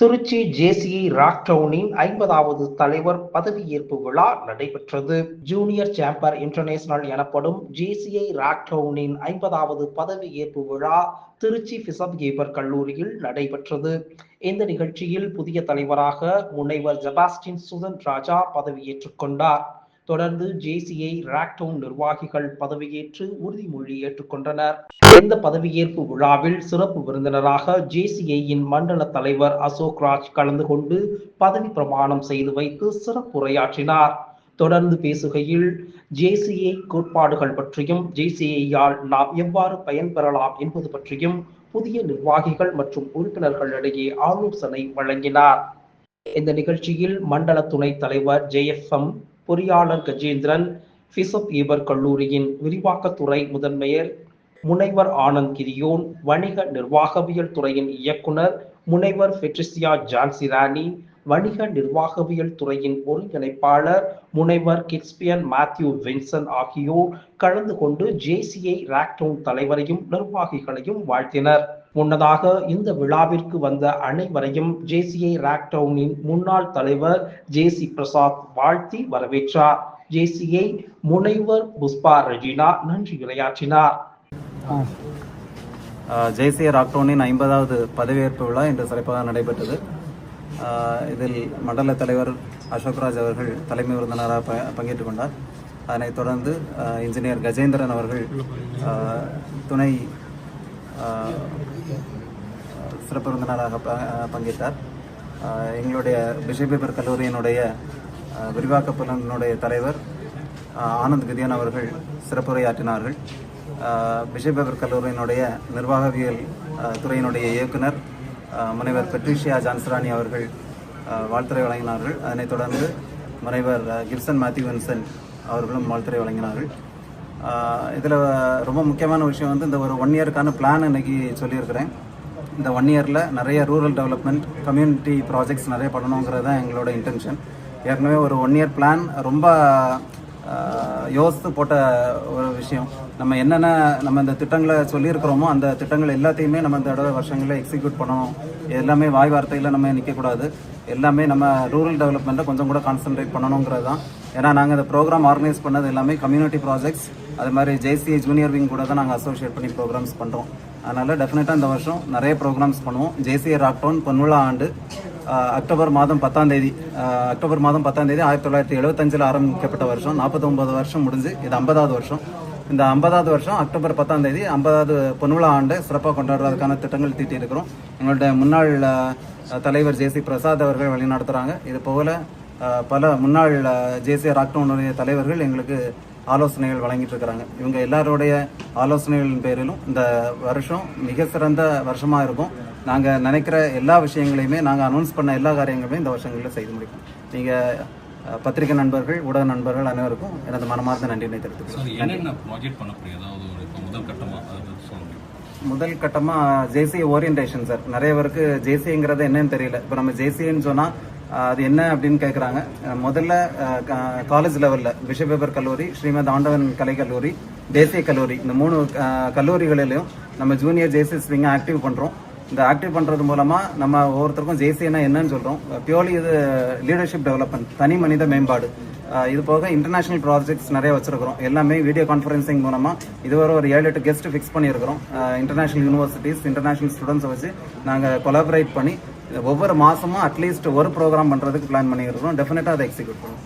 Trichy JCI rock டவுனின் ஐம்பதாவது தலைவர் பதவியேற்பு விழா நடைபெற்றது. ஜூனியர் சேம்பர் இன்டர்நேஷனல் எனப்படும் ஜேசிஐ ராக் டவுனின் ஐம்பதாவது பதவியேற்பு விழா திருச்சி பிசப் கேபர் கல்லூரியில் நடைபெற்றது. இந்த நிகழ்ச்சியில் புதிய தலைவராக முனைவர் ஜெபாஸ்டின் சுதன் ராஜா பதவியேற்றுக் கொண்டார். தொடர்ந்து ஜேசிஐ ராக்டவுன் நிர்வாகிகள் பதவியேற்று உறுதிமொழி ஏற்றுக்கொண்டனர். இந்த பதவியேற்பு விழாவில் சிறப்பு விருந்தினராக ஜேசிஐயின் மண்டல தலைவர் அசோக் ராஜ் கலந்து கொண்டு பதவி பிரமாணம் செய்து வைத்து சிறப்புரையாற்றினார். தொடர்ந்து பேசுகையில் ஜேசிஐ கோட்பாடுகள் பற்றியும் ஜேசிஐயால் நாம் எவ்வாறு பயன்பெறலாம் என்பது பற்றியும் புதிய நிர்வாகிகள் மற்றும் உறுப்பினர்களிடையே ஆலோசனை வழங்கினார். இந்த நிகழ்ச்சியில் மண்டல துணைத் தலைவர் ஜெயஃப்எம் பொறியாளர் கஜேந்திரன் பிசப் ஈபர் கல்லூரியின் விரிவாக்கத்துறை முதன்மையர் முனைவர் ஆனந்த் கிரியோன் வணிக நிர்வாகவியல் துறையின் இயக்குனர் முனைவர் பெட்ரிசியா ஜான்சி ராணி வணிக நிர்வாகவியல் துறையின் ஒருங்கிணைப்பாளர் முனைவர் கிட்ஸ்பியன் மேத்யூ வின்சன் ஆகியோர் கலந்து கொண்டு ஜேசிஐ ராக்டவுன் தலைவரையும் நிர்வாகிகளையும் வாழ்த்தினர். முன்னதாக இந்த விழாவிற்கு வந்த அனைவரையும் ஜேசிஐ ராக்டவுனின் முன்னாள் தலைவர் ஜேசி பிரசாத் வாழ்த்தி வரவேற்றார். ஜேசிஐ முனைவர் புஷ்பா ரெஜினா நன்றி உரையாற்றினார். ஜேசிஐ ராக்டவுனின் ஐம்பதாவது பதவியேற்பு விழா இன்று சிறப்பாக நடைபெற்றது. இதில் மண்டல தலைவர் அசோக்ராஜ் அவர்கள் தலைமை விருந்தினராக ப பங்கேற்றுக் கொண்டார். அதனைத் தொடர்ந்து இன்ஜினியர் கஜேந்திரன் அவர்கள் துணை சிறப்பு விருந்தினராக ப பங்கேற்றார். எங்களுடைய பிஷபேபர் கல்லூரியினுடைய விரிவாக்க புலனுடைய தலைவர் ஆனந்த் கிதியன் அவர்கள் சிறப்புரையாற்றினார்கள். ஆஹ் பிஷபேபர் கல்லூரியினுடைய நிர்வாகவியல் துறையினுடைய இயக்குனர் முனைவர் பெட்ரிஷியா ஜான்சராணி அவர்கள் வாழ்த்துறை வழங்கினார்கள். அதனைத் தொடர்ந்து முனைவர் கிப்சன் மேத்யூ வின்சன் அவர்களும் வாழ்த்துறை வழங்கினார்கள். இதில் ரொம்ப முக்கியமான விஷயம் வந்து இந்த ஒரு ஒன் இயருக்கான பிளான் இன்னைக்கு சொல்லியிருக்கிறேன். இந்த ஒன் இயரில் நிறைய ரூரல் டெவலப்மெண்ட் கம்யூனிட்டி ப்ராஜெக்ட்ஸ் நிறைய பண்ணணுங்கிறது தான் எங்களோட இன்டென்ஷன் ஏற்கனவே ஒரு ஒன் இயர் பிளான் ரொம்ப யோசித்து போட்ட ஒரு விஷயம். நம்ம என்னென்ன நம்ம இந்த திட்டங்களை சொல்லியிருக்கிறோமோ அந்த திட்டங்கள் எல்லாத்தையுமே நம்ம இந்த தடவை வருஷங்களில் எக்ஸிக்யூட் பண்ணணும். எல்லாமே வாய் வார்த்தையில் நம்ம நிற்கக்கூடாது எல்லாமே நம்ம ரூரல் டெவலப்மெண்ட்டை கொஞ்சம் கூட கான்சென்ட்ரேட் பண்ணணுங்கிறது தான். ஏன்னா நாங்கள் இந்த ப்ரோக்ராம் ஆர்கனைஸ் பண்ணது எல்லாமே கம்யூனிட்டி ப்ராஜெக்ட்ஸ் அது மாதிரி ஜேசிஐ ஜூனியர் விங் கூட தான் நாங்கள் அசோசியேட் பண்ணி ப்ரோக்ராம்ஸ் பண்ணுறோம் அதனால் டெஃபினட்டாக இந்த வருஷம் நிறைய ப்ரோக்ராம்ஸ் பண்ணுவோம். ஜேசிஐ ராக்டவுன் பொன்விழா ஆண்டு. அக்டோபர் மாதம் பத்தாம் தேதி அக்டோபர் மாதம் பத்தாம் தேதி ஆயிரத்தி தொள்ளாயிரத்தி எழுபத்தஞ்சில் ஆரம்பிக்கப்பட்ட வருஷம். நாற்பத்தொம்பது வருஷம் முடிஞ்சு இது ஐம்பதாவது வருஷம். இந்த ஐம்பதாவது வருஷம் அக்டோபர் பத்தாம் தேதி ஐம்பதாவது பொன்விழா ஆண்டு சிறப்பாக கொண்டாடுறதுக்கான திட்டங்கள் தீட்டியிருக்கிறோம். எங்களுடைய முன்னாள் தலைவர் ஜேசி பிரசாத் அவர்கள் வழிநடத்துகிறாங்க இது போல பல முன்னாள் ஜேசி ராக்டவுனுடைய தலைவர்கள் எங்களுக்கு ஆலோசனைகள் வழங்கிட்டு இருக்கிறாங்க இவங்க எல்லாருடைய ஆலோசனைகளின் பேரிலும் இந்த வருஷம் மிக சிறந்த வருஷமாக இருக்கும். நாங்கள் நினைக்கிற எல்லா விஷயங்களையுமே நாங்கள் அனௌன்ஸ் பண்ண எல்லா காரியங்களுமே இந்த வருஷங்களில் செய்து முடிப்போம். நீங்கள் பத்திரிகை நண்பர்கள் ஊடக நண்பர்கள் அனைவருக்கும் எனது மனமார்ந்த நன்றினை தெரிவித்துக்கிறேன் முதல் கட்டமாக ஜேசி ஓரியன்டேஷன் சார் நிறைய பேருக்கு ஜேசிங்கிறது என்னன்னு தெரியல. இப்போ நம்ம ஜேசின்னு சொன்னால் அது என்ன அப்படின்னு கேட்குறாங்க முதல்ல காலேஜ் லெவலில் பிஷபேபர் கல்லூரி ஸ்ரீமத் ஆண்டவன் கலை கல்லூரி தேசிய கல்லூரி. இந்த மூணு கல்லூரிகளிலையும் நம்ம ஜூனியர் ஜேசி ஸ்விங்கை ஆக்டிவ் பண்ணுறோம் இந்த ஆக்டிவ் பண்ணுறது மூலமாக நம்ம ஒவ்வொருத்தருக்கும் ஜேசினா என்னன்னு சொல்கிறோம் பியூர்லி இது லீடர்ஷிப் டெவலப்மெண்ட் தனி மனித மேம்பாடு. இது போக இன்டர்நேஷனல் ப்ராஜெக்ட்ஸ் நிறைய வச்சிருக்கிறோம். எல்லாமே வீடியோ கான்ஃபரன்சிங் மூலமாக இதுவரை ஒரு ஏழு எட்டு கெஸ்ட் ஃபிக்ஸ் பண்ணியிருக்கிறோம். இன்டர்நேஷனல் யூனிவர்சிட்டிஸ் இன்டர்நேஷனல் ஸ்டூடெண்ட்ஸை வச்சு நாங்கள் கொலாபரேட் பண்ணி ஒவ்வொரு மாதமும் அட்லீஸ்ட் ஒரு ப்ரோக்ராம் பண்ணுறதுக்கு பிளான் பண்ணியிருக்கிறோம். டெஃபினட்டாக அதை எக்ஸிக்யூட் பண்ணுவோம்.